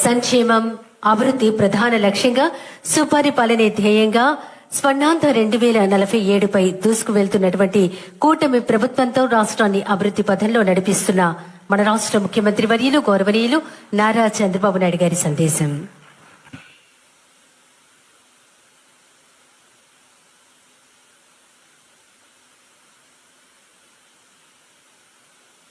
సంక్షేమం అభివృద్ధి ప్రధాన లక్ష్యంగా సుపరిపాలనే ధ్యేయంగా స్వర్ణాంత రెండు వేల నలభై ఏడుపై దూసుకు వెళ్తున్నటువంటి కూటమి ప్రభుత్వంతో రాష్ట్రాన్ని అభివృద్ధి పథంలో నడిపిస్తున్న మన రాష్ట్ర ముఖ్యమంత్రి వర్యులు గౌరవనీయులు నారా చంద్రబాబు నాయుడు గారి సందేశం.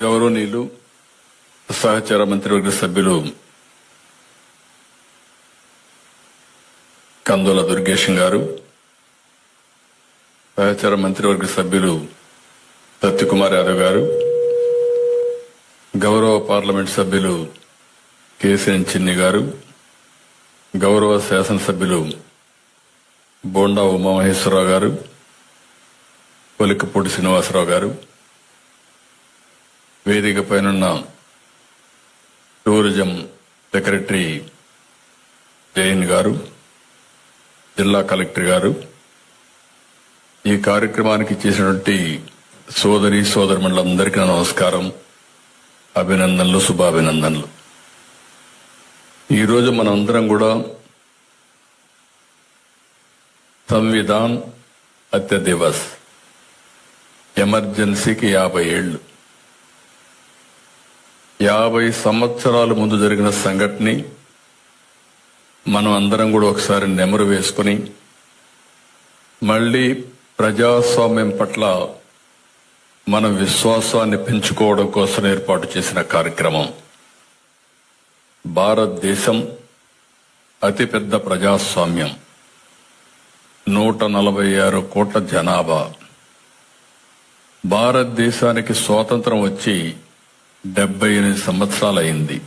గౌరవనీయులు సహచార మంత్రివర్గ సభ్యులు కందుల దుర్గేశం గారు సహచార మంత్రివర్గ సభ్యులు సత్యకుమార్ యాదవ్ గారు గౌరవ పార్లమెంట్ సభ్యులు కేసీఎన్ చిన్ని గారు గౌరవ శాసనసభ్యులు బోండా ఉమామహేశ్వరరావు గారు పొలికపూడి శ్రీనివాసరావు గారు వేదిక పైనున్న టూరిజం సెక్రటరీ జైన్ గారు జిల్లా కలెక్టర్ గారు ఈ కార్యక్రమానికి చేసినటువంటి సోదరి సోదరులందరికీ నా నమస్కారం అభినందనలు శుభాభినందనలు. ఈరోజు మనందరం కూడా సంవిధాన్ హత్య దివస్ ఎమర్జెన్సీకి యాభై ఏళ్ళు యాభై సంవత్సరాల ముందు జరిగిన సంఘటన మనం అందరం కూడా ఒకసారి నెమరు వేసుకుని మళ్ళీ ప్రజాస్వామ్యం పట్ల మన విశ్వాసాన్ని పెంచుకోవడం కోసం ఏర్పాటు చేసిన కార్యక్రమం. భారతదేశం అతిపెద్ద ప్రజాస్వామ్యం. నూట నలభై ఆరు కోట్ల జనాభా. భారతదేశానికి స్వాతంత్రం వచ్చి డెబ్బై ఎనిమిది సంవత్సరాలైంది.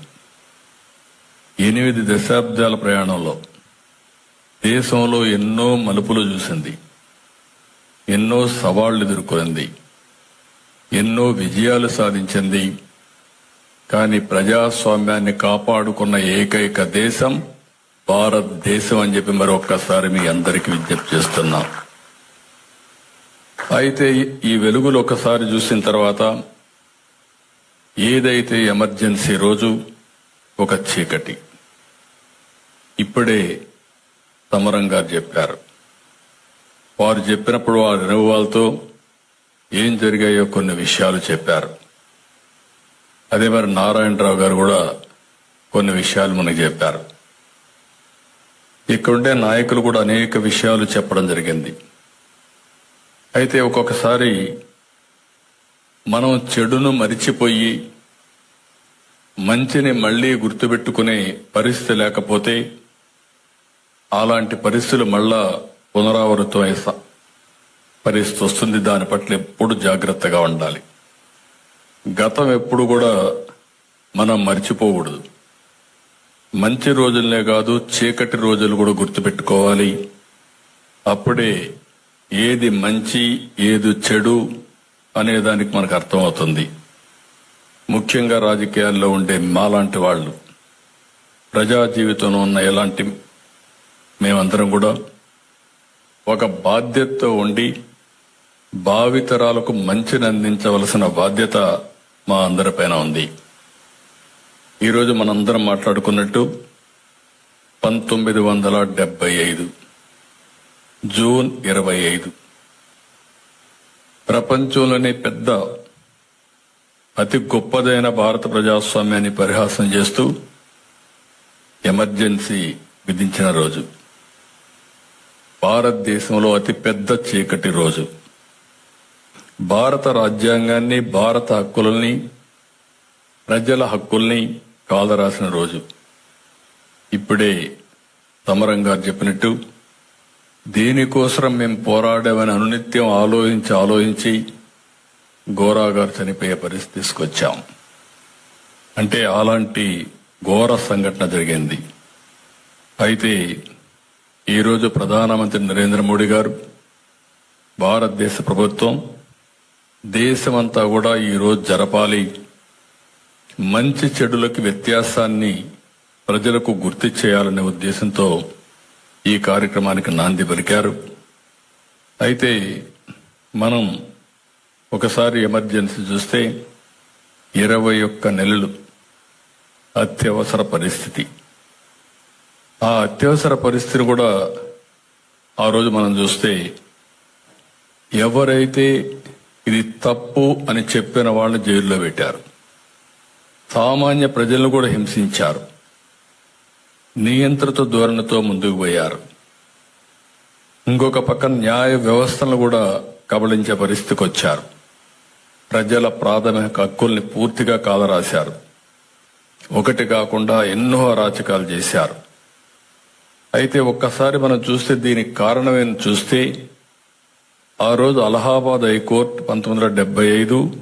ఎనిమిది దశాబ్దాల ప్రయాణంలో దేశంలో ఎన్నో మలుపులు చూసింది. ఎన్నో సవాళ్ళు ఎదుర్కొంది. ఎన్నో విజయాలు సాధించింది. కానీ ప్రజాస్వామ్యాన్ని కాపాడుకున్న ఏకైక దేశం భారతదేశం అని చెప్పి మరొక్కసారి మీ అందరికీ విజ్ఞప్తి చేస్తున్నాం. అయితే ఈ వెలుగులు ఒకసారి చూసిన తర్వాత ఏదైతే ఎమర్జెన్సీ రోజు ఒక చీకటి. ఇప్పుడే సమరం గారు చెప్పారు. వారు చెప్పినప్పుడు వారి అనుభవాలతో ఏం జరిగాయో కొన్ని విషయాలు చెప్పారు. అదే మరి నారాయణరావు గారు కూడా కొన్ని విషయాలు మనకు చెప్పారు. ఇక్కడుండే నాయకులు కూడా అనేక విషయాలు చెప్పడం జరిగింది. అయితే ఒక్కొక్కసారి మనం చెడును మరిచిపోయి మంచిని మళ్ళీ గుర్తుపెట్టుకునే పరిస్థితి లేకపోతే అలాంటి పరిస్థితులు మళ్ళా పునరావృతమయ్యే పరిస్థితి వస్తుంది. దాని పట్ల ఎప్పుడు జాగ్రత్తగా ఉండాలి. గతం ఎప్పుడు కూడా మనం మర్చిపోకూడదు. మంచి రోజులనే కాదు చీకటి రోజులు కూడా గుర్తుపెట్టుకోవాలి. అప్పుడే ఏది మంచి ఏది చెడు అనే దానికి మనకు అర్థమవుతుంది. ముఖ్యంగా రాజకీయాల్లో ఉండే మాలాంటి వాళ్ళు ప్రజా జీవితంలో ఉన్న ఎలాంటి మేమందరం కూడా ఒక బాధ్యతతో ఉండి భావితరాలకు మంచిని అందించవలసిన బాధ్యత మా అందరిపైన ఉంది. ఈరోజు మనందరం మాట్లాడుకున్నట్టు పంతొమ్మిది వందల డెబ్బై ఐదు జూన్ ఇరవై ఐదు. ప్రపంచంలోనే పెద్ద అతి గొప్పదైన భారత ప్రజాస్వామ్యాన్ని పరిహాసం చేస్తూ ఎమర్జెన్సీ విధించిన రోజు. భారతదేశంలో అతి పెద్ద చీకటి రోజు. భారత రాజ్యాంగాన్ని భారత హక్కులని ప్రజల హక్కుల్ని కాలరాసిన రోజు. ఇప్పుడే సమరం గారు చెప్పినట్టు దీనికోసం మేము పోరాడామని అనునిత్యం ఆలోచించి ఆలోచించి గోరా గారు చనిపోయే పరిస్థితి తీసుకొచ్చాం. అంటే అలాంటి ఘోర సంఘటన జరిగింది. అయితే ఈరోజు ప్రధానమంత్రి నరేంద్ర మోడీ గారు భారతదేశ ప్రభుత్వం దేశమంతా కూడా ఈరోజు జరపాలి. మంచి చెడులకి వ్యత్యాసాన్ని ప్రజలకు గుర్తు చేయాలనే ఉద్దేశంతో ఈ కార్యక్రమానికి నాంది పలికారు. అయితే మనం ఒకసారి ఎమర్జెన్సీ చూస్తే ఇరవై ఒక్క నెలలు అత్యవసర పరిస్థితి. ఆ అత్యవసర పరిస్థితిని కూడా ఆ రోజు మనం చూస్తే ఎవరైతే ఇది తప్పు అని చెప్పిన వాళ్ళని జైల్లో పెట్టారు. సామాన్య ప్రజలను కూడా హింసించారు. నియంత్రిత ధోరణితో ముందుకు పోయారు. ఇంకొక పక్కన న్యాయ వ్యవస్థను కూడా కబళించే పరిస్థితికి వచ్చారు. ప్రజల ప్రాథమిక హక్కుల్ని పూర్తిగా కాలరాశారు. ఒకటి కాకుండా ఎన్నో అరాచకాలు చేశారు. అయితే ఒక్కసారి మనం చూస్తే దీనికి కారణమేమి చూస్తే ఆ రోజు అలహాబాద్ హైకోర్టు పంతొమ్మిది వందల డెబ్బై ఐదు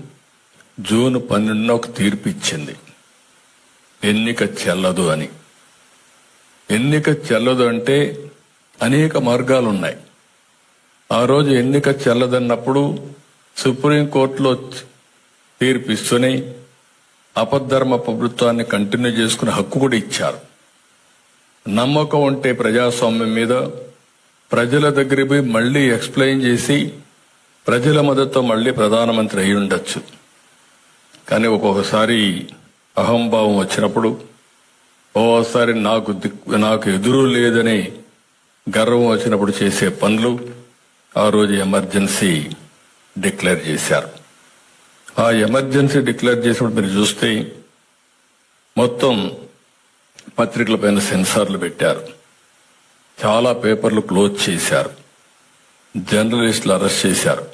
జూన్ పన్నెండున ఒక తీర్పు ఇచ్చింది ఎన్నిక చెల్లదు అని. ఎన్నిక చెల్లదు అంటే అనేక మార్గాలు ఉన్నాయి ఆ రోజు ఎన్నిక చెల్లదన్నప్పుడు సుప్రీంకోర్టులో తీర్పు ఇస్తూనే అపధర్మ ప్రభుత్వాన్ని కంటిన్యూ చేసుకునే హక్కు కూడా ఇచ్చారు. నమ్మకం ఉంటే ప్రజాస్వామ్యం మీద ప్రజల దగ్గర పోయి మళ్ళీ ఎక్స్ప్లెయిన్ చేసి ప్రజల మద్దతు మళ్ళీ ప్రధానమంత్రి అయి ఉండొచ్చు. కానీ ఒక్కొక్కసారి అహంభావం వచ్చినప్పుడు ఓసారి నాకు దిక్కు నాకు ఎదురు లేదని గర్వం వచ్చినప్పుడు చేసే పనులు ఆ రోజు ఎమర్జెన్సీ డిక్లేర్ చేశారు. ఆ ఎమర్జెన్సీ డిక్లేర్ చేసినప్పుడు మీరు చూస్తే మొత్తం పత్రికల పైన సెన్సార్లు పెట్టారు. చాలా పేపర్లు క్లోజ్ చేశారు. జర్నలిస్టులు అరెస్ట్ చేశారు.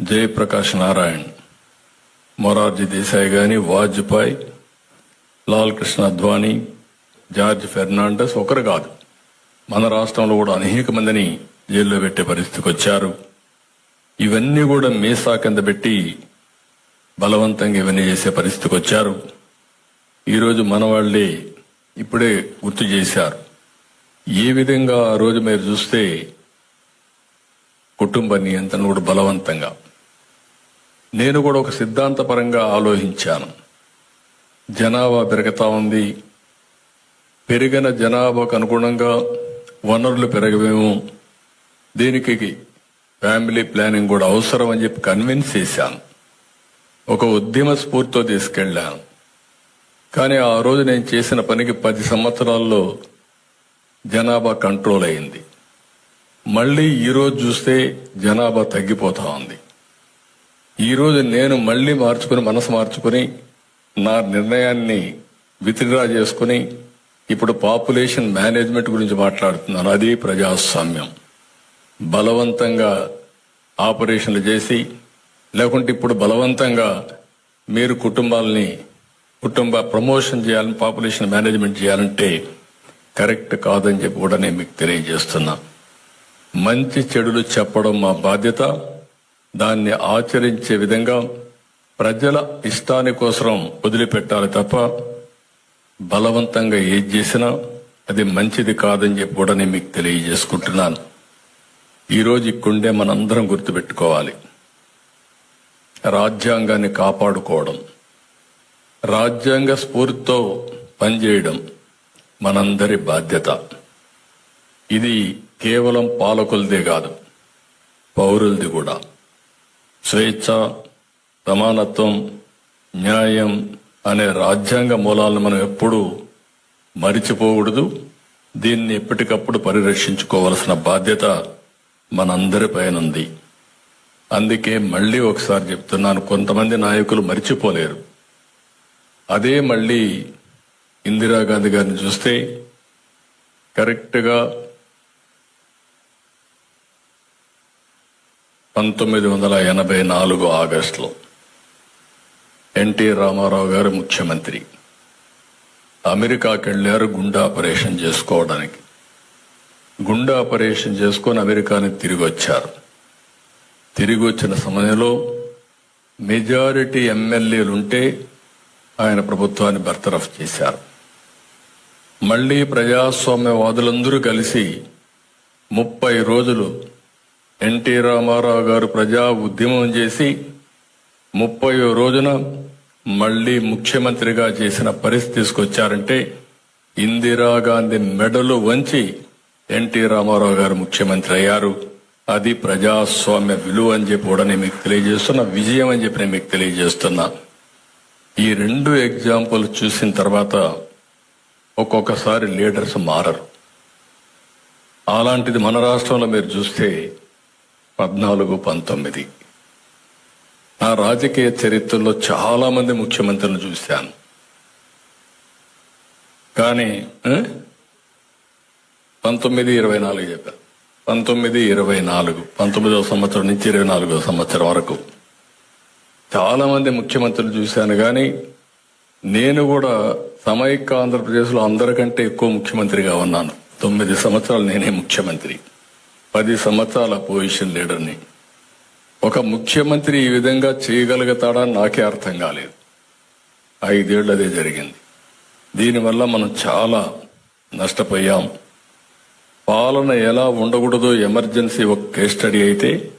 జయప్రకాష్ నారాయణ్ మొరార్జీ దేశాయ్ గాని వాజ్పేయి లాల్ కృష్ణ అద్వానీ జార్జ్ ఫెర్నాండస్ ఒకరు కాదు. మన రాష్ట్రంలో కూడా అనేక మందిని జైల్లో పెట్టే పరిస్థితికి వచ్చారు. ఇవన్నీ కూడా మీసా కింద పెట్టి బలవంతంగా ఇవన్నీ చేసే పరిస్థితికి వచ్చారు. ఈరోజు మన వాళ్ళే ఇప్పుడే గుర్తు చేశారు. ఏ విధంగా ఆ రోజు మీరు చూస్తే కుటుంబ నియంత్రణ కూడా బలవంతంగా. నేను కూడా ఒక సిద్ధాంతపరంగా ఆలోచించాను. జనాభా పెరుగుతా ఉంది. పెరిగిన జనాభాకు అనుగుణంగా వనరులు పెరగవేమో. దీనికి ఫ్యామిలీ ప్లానింగ్ కూడా అవసరం అని చెప్పి కన్విన్స్ చేశాను ఒక ఉద్యమ స్ఫూర్తితో తీసుకెళ్ళాను కానీ ఆ రోజు నేను చేసిన పనికి పది సంవత్సరాల్లో జనాభా కంట్రోల్ అయింది. మళ్ళీ ఈరోజు చూస్తే జనాభా తగ్గిపోతా ఉంది. ఈరోజు నేను మళ్ళీ మార్చుకుని మనసు మార్చుకుని నా నిర్ణయాన్ని విత్డ్రా చేసుకుని ఇప్పుడు పాపులేషన్ మేనేజ్మెంట్ గురించి మాట్లాడుతున్నాను. అది ప్రజాస్వామ్యం. బలవంతంగా ఆపరేషన్లు చేసి లేకుంటే ఇప్పుడు బలవంతంగా మీరు కుటుంబాలని కుటుంబ ప్రమోషన్ చేయాలని పాపులేషన్ మేనేజ్మెంట్ చేయాలంటే కరెక్ట్ కాదని చెప్పి కూడా నేను మీకు తెలియజేస్తున్నా. మంచి చెడులు చెప్పడం మా బాధ్యత. దాన్ని ఆచరించే విధంగా ప్రజల ఇష్టాని కోసం వదిలిపెట్టాలి తప్ప బలవంతంగా ఏది చేసినా అది మంచిది కాదని చెప్పి కూడా నేను మీకు తెలియజేసుకుంటున్నాను. ఈరోజు ఇక్కడుండే మనందరం గుర్తుపెట్టుకోవాలి. రాజ్యాంగాన్ని కాపాడుకోవడం రాజ్యాంగ స్ఫూర్తితో పనిచేయడం మనందరి బాధ్యత. ఇది కేవలం పాలకులదే కాదు పౌరులది కూడా. స్వేచ్ఛ సమానత్వం న్యాయం అనే రాజ్యాంగ మూలాలను మనం ఎప్పుడూ మరిచిపోకూడదు. దీన్ని ఎప్పటికప్పుడు పరిరక్షించుకోవలసిన బాధ్యత మనందరిపైన ఉంది అందుకే మళ్ళీ ఒకసారి చెప్తున్నాను కొంతమంది నాయకులు మరిచిపోలేరు. అదే మళ్ళీ ఇందిరాగాంధీ గారిని చూస్తే కరెక్ట్గా పంతొమ్మిది వందల ఎనభై నాలుగు ఆగస్టులో ఎన్టీ రామారావు గారు ముఖ్యమంత్రి. అమెరికాకి వెళ్ళారు గుండె ఆపరేషన్ చేసుకోవడానికి. గుండె ఆపరేషన్ చేసుకొని అమెరికాని తిరిగి వచ్చారు తిరిగి వచ్చిన సమయంలో మెజారిటీ ఎమ్మెల్యేలు ఉంటే ఆయన ప్రభుత్వాన్ని బర్తరఫ్ చేశారు. మళ్ళీ ప్రజాస్వామ్యవాదులందరూ కలిసి ముప్పై రోజులు ఎన్టీ రామారావు గారు ప్రజా ఉద్యమం చేసి ముప్పై రోజున మళ్ళీ ముఖ్యమంత్రిగా చేసిన పరిస్థితి తీసుకొచ్చారంటే ఇందిరాగాంధీ మెడలు వంచి ఎన్టీ రామారావు గారు ముఖ్యమంత్రి అయ్యారు. అది ప్రజాస్వామ్య విలువ అని చెప్పి కూడా నేను మీకు తెలియజేస్తున్నా విజయం అని చెప్పి నేను మీకు తెలియజేస్తున్నా. ఈ రెండు ఎగ్జాంపుల్ చూసిన తర్వాత ఒక్కొక్కసారి లీడర్స్ మారరు. అలాంటిది మన రాష్ట్రంలో మీరు చూస్తే పద్నాలుగు పంతొమ్మిది. నా రాజకీయ చరిత్రలో చాలామంది ముఖ్యమంత్రులను చూశాను. కానీ పంతొమ్మిది ఇరవై నాలుగు చెప్పారు పంతొమ్మిది ఇరవై నాలుగు. పంతొమ్మిదవ సంవత్సరం నుంచి ఇరవై నాలుగో సంవత్సరం వరకు. చాలా మంది ముఖ్యమంత్రులు చూశాను కానీ నేను కూడా సమైక్య ఆంధ్రప్రదేశ్లో అందరికంటే ఎక్కువ ముఖ్యమంత్రిగా ఉన్నాను. తొమ్మిది సంవత్సరాలు నేనే ముఖ్యమంత్రి. పది సంవత్సరాల పొజిషన్ లీడర్ని. ఒక ముఖ్యమంత్రి ఈ విధంగా చేయగలుగుతాడా నాకే అర్థం కాలేదు. ఐదేళ్ళు అదే జరిగింది. దీనివల్ల మనం చాలా నష్టపోయాం. పాలన ఎలా ఉండకూడదో ఎమర్జెన్సీ ఒక కేస్ స్టడీ అయితే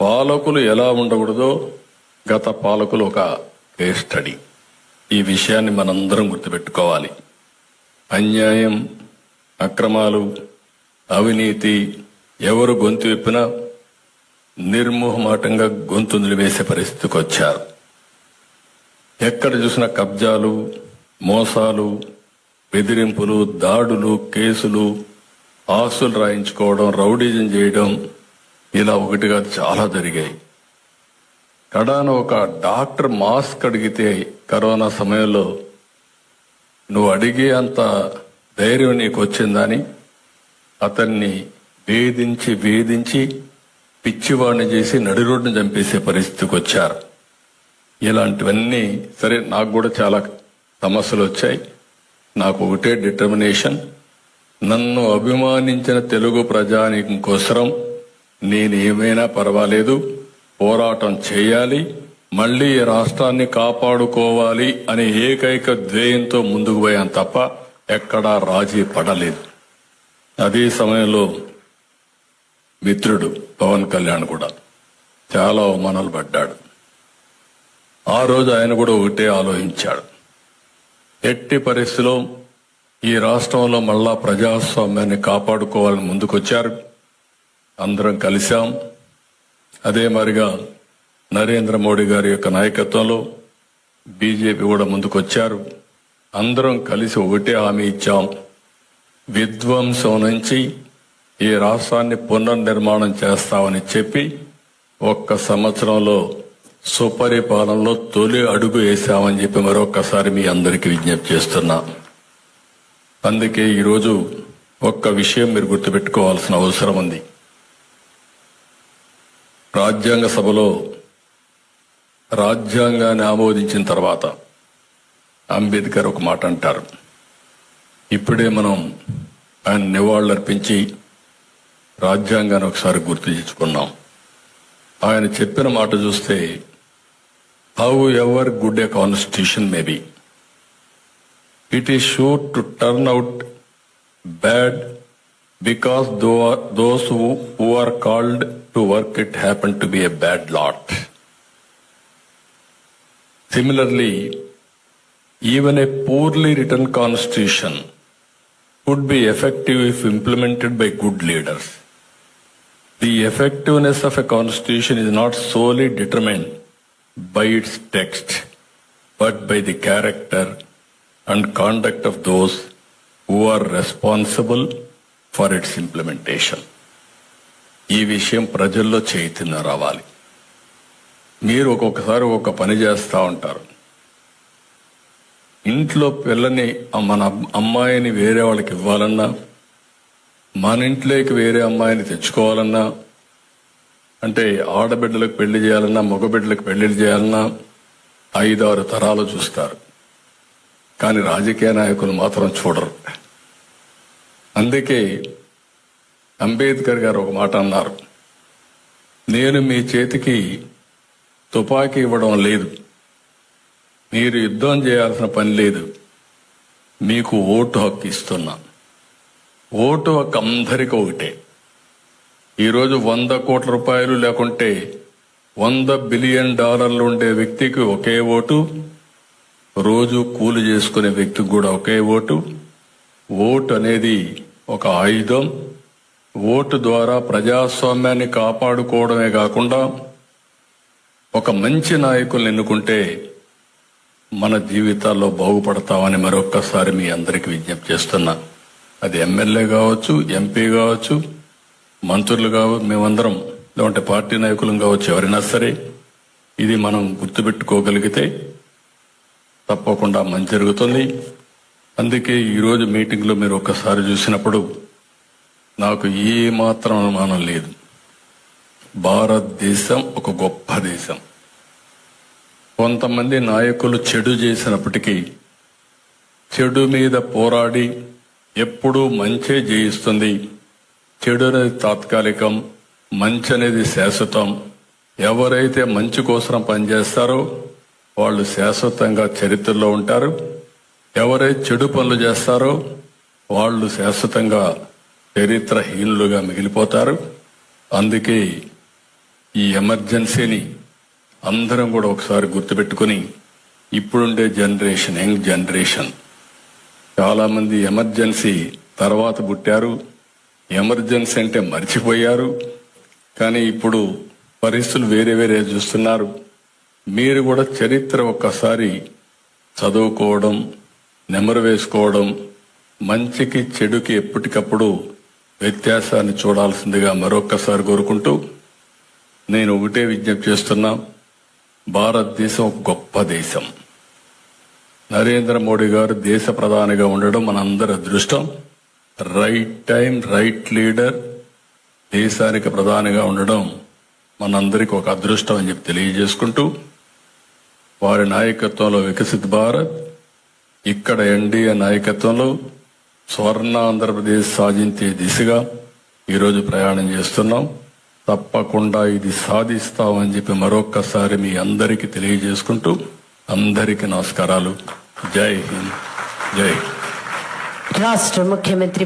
పాలకులు ఎలా ఉండకూడదో గత పాలకులు ఒక కేస్ స్టడీ. ఈ విషయాన్ని మనందరం గుర్తుపెట్టుకోవాలి. అన్యాయం అక్రమాలు అవినీతి ఎవరు గొంతు విప్పినా నిర్మోహమాటంగా గొంతు వేసే పరిస్థితికి వచ్చారు. ఎక్కడ చూసిన కబ్జాలు మోసాలు బెదిరింపులు దాడులు కేసులు ఆస్తులు రాయించుకోవడం రౌడీజం చేయడం ఇలా ఒకటిగా చాలా జరిగాయి. కడాన ఒక డాక్టర్ మాస్క్ అడిగితే కరోనా సమయంలో నువ్వు అడిగే అంత ధైర్యం నీకు వచ్చిందని అతన్ని వేధించి వేధించి పిచ్చివాడిని చేసి నడి రోడ్డును చంపేసే పరిస్థితికి వచ్చారు ఇలాంటివన్నీ సరే నాకు కూడా చాలా సమస్యలు వచ్చాయి. నాకు ఒకటే డిటర్మినేషన్ నన్ను అభిమానించిన తెలుగు ప్రజానీకం కోసరం నేను ఏమైనా పర్వాలేదు పోరాటం చేయాలి మళ్ళీ రాష్ట్రాన్ని కాపాడుకోవాలి అనే ఏకైక ధ్యేయంతో ముందుకు పోయాను తప్ప ఎక్కడా రాజీ పడలేదు. అదే సమయంలో మిత్రుడు పవన్ కళ్యాణ్ కూడా చాలా అవమానాలు పడ్డాడు. ఆ రోజు ఆయన కూడా ఒకటే ఆలోచించాడు. ఎట్టి పరిస్థితిలో ఈ రాష్ట్రంలో మళ్ళా ప్రజాస్వామ్యాన్ని కాపాడుకోవాలని ముందుకొచ్చారు. అందరం కలిశాం. అదే మరిగా నరేంద్ర మోడీ గారి యొక్క నాయకత్వంలో బీజేపీ కూడా ముందుకొచ్చారు. అందరం కలిసి ఒకటే హామీ ఇచ్చాం. విధ్వంసం నుంచి ఈ రాష్ట్రాన్ని పునర్నిర్మాణం చేస్తామని చెప్పి ఒక్క సంవత్సరంలో సుపరిపాలనలో తొలి అడుగు వేశామని చెప్పి మరొక్కసారి మీ అందరికీ విజ్ఞప్తి చేస్తున్నా. అందుకే ఈరోజు ఒక్క విషయం మీరు గుర్తుపెట్టుకోవాల్సిన అవసరం ఉంది. రాజ్యాంగ సభలో రాజ్యాంగాన్ని ఆమోదించిన తర్వాత అంబేద్కర్ ఒక మాట అంటారు. ఇప్పుడే మనం ఆయన నివాళులర్పించి రాజ్యాంగాన్ని ఒకసారి గుర్తు తెచ్చుకున్నాం ఆయన చెప్పిన మాట చూస్తే however good a constitution maybe it is sure to turn out bad because those who, who are called to work it happen to be a bad lot. Similarly, even a poorly written constitution would be effective if implemented by good leaders. The effectiveness of a constitution is not solely determined by its text, but by the character and conduct of those who are responsible for its implementation ఈ విషయం ప్రజల్లో చైతన్యం రావాలి. మీరు ఒక్కొక్కసారి ఒక పని చేస్తూ ఉంటారు. ఇంట్లో పిల్లని మన అమ్మాయిని వేరే వాళ్ళకి ఇవ్వాలన్నా మన ఇంట్లోకి వేరే అమ్మాయిని తెచ్చుకోవాలన్నా అంటే ఆడబిడ్డలకు పెళ్ళి చేయాలన్నా మగబిడ్డలకు పెళ్ళి చేయాలన్నా ఐదారు తరాలు చూస్తారు. కానీ రాజకీయ నాయకులు మాత్రం చూడరు. అందుకే అంబేద్కర్ గారు ఒక మాట అన్నారు. నేను మీ చేతికి తుపాకీ ఇవ్వడం లేదు. మీరు యుద్ధం చేయాల్సిన పని లేదు. మీకు ఓటు హక్కు ఇస్తున్నా. ఓటు హక్కు అందరికీ ఒకటే. ఈరోజు వంద కోట్ల రూపాయలు లేకుంటే వంద బిలియన్ డాలర్లు ఉండే వ్యక్తికి ఒకే ఓటు. రోజు కూలి చేసుకునే వ్యక్తికి కూడా ఒకే ఓటు. ఓటు అనేది ఒక ఆయుధం. ఓటు ద్వారా ప్రజాస్వామ్యాన్ని కాపాడుకోవడమే కాకుండా ఒక మంచి నాయకుల్ని ఎన్నుకుంటే మన జీవితాల్లో బాగుపడతామని మరొక్కసారి మీ అందరికి విజ్ఞప్తి చేస్తున్నా. అది ఎమ్మెల్యే కావచ్చు ఎంపీ కావచ్చు మంత్రులు కావచ్చు మేమందరం లేదంటే పార్టీ నాయకులం కావచ్చు ఎవరైనా సరే. ఇది మనం గుర్తుపెట్టుకోగలిగితే తప్పకుండా మంచి జరుగుతుంది. అందుకే ఈరోజు మీటింగ్లో మీరు ఒక్కసారి చూసినప్పుడు నాకు ఏ మాత్రం అనుమానం లేదు. భారతదేశం ఒక గొప్ప దేశం. కొంతమంది నాయకులు చెడు చేసినప్పటికీ చెడు మీద పోరాడి ఎప్పుడూ మంచే జయిస్తుంది. చెడు అనేది తాత్కాలికం మంచి అనేది శాశ్వతం. ఎవరైతే మంచి కోసం పనిచేస్తారో వాళ్ళు శాశ్వతంగా చరిత్రలో ఉంటారు. ఎవరైతే చెడు పనులు చేస్తారో వాళ్ళు శాశ్వతంగా చరిత్రహీనులుగా మిగిలిపోతారు. అందుకే ఈ ఎమర్జెన్సీని అందరం కూడా ఒకసారి గుర్తుపెట్టుకుని ఇప్పుడుండే జనరేషన్ యంగ్ జనరేషన్. చాలామంది ఎమర్జెన్సీ తర్వాత పుట్టారు. ఎమర్జెన్సీ అంటే మర్చిపోయారు. కానీ ఇప్పుడు పరిస్థితులు వేరే వేరే చూస్తున్నారు. మీరు కూడా చరిత్ర ఒక్కసారి చదువుకోవడం నెమరు వేసుకోవడం మంచికి చెడుకి ఎప్పటికప్పుడు వ్యత్యాసాన్ని చూడాల్సిందిగా మరొక్కసారి కోరుకుంటూ నేను ఒకటే విజ్ఞప్తి చేస్తున్నా. భారతదేశం ఒక గొప్ప దేశం. నరేంద్ర మోడీ గారు దేశ ప్రధానిగా ఉండడం మనందరి అదృష్టం. రైట్ టైం రైట్ లీడర్ దేశానికి ప్రధానిగా ఉండడం మనందరికీ ఒక అదృష్టం అని చెప్పి తెలియజేసుకుంటూ వారి నాయకత్వంలో వికసిత్ భారత్ ఇక్కడ ఎన్డీఏ నాయకత్వంలో స్వర్ణ ఆంధ్రప్రదేశ్ సాధించే దిశగా ఈరోజు ప్రయాణం చేస్తున్నాం. తప్పకుండా ఇది సాధిస్తామని చెప్పి మరొక్కసారి మీ అందరికీ తెలియజేసుకుంటూ అందరికీ నమస్కారాలు. జై హింద్. జై. రాష్ట్ర ముఖ్యమంత్రి